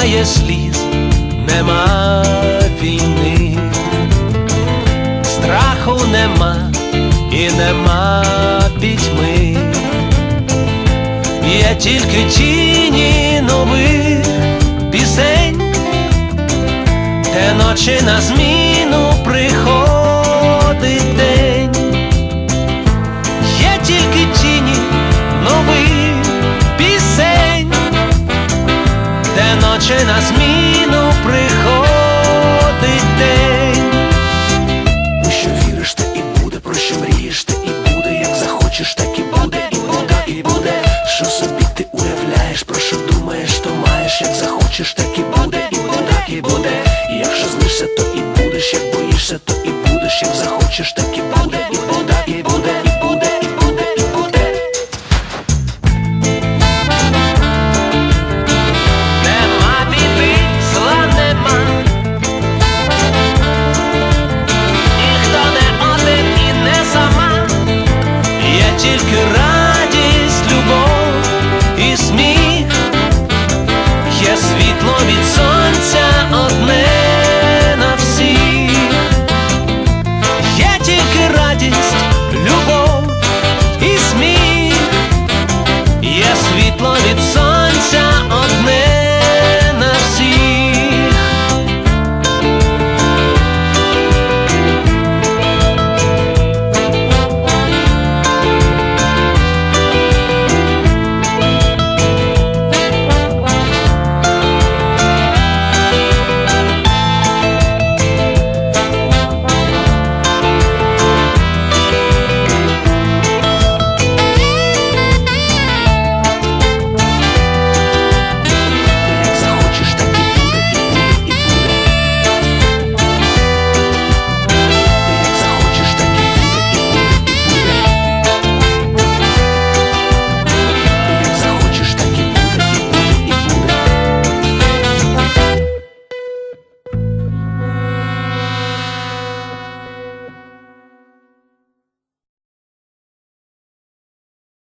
Немає сліз, нема війни, страху нема і нема пітьми, є тільки тіні нових пісень, де ночі на зміну приходить день, є тільки як захочеш, так і буде, і буде, і буде. Що собі ти уявляєш, про що думаєш, то маєш, як захочеш, так і буде, і буде, і буде. І якщо знишся, то і будеш, як боїшся, то і будеш, як захочеш, так і буде, і буде, Ніхто не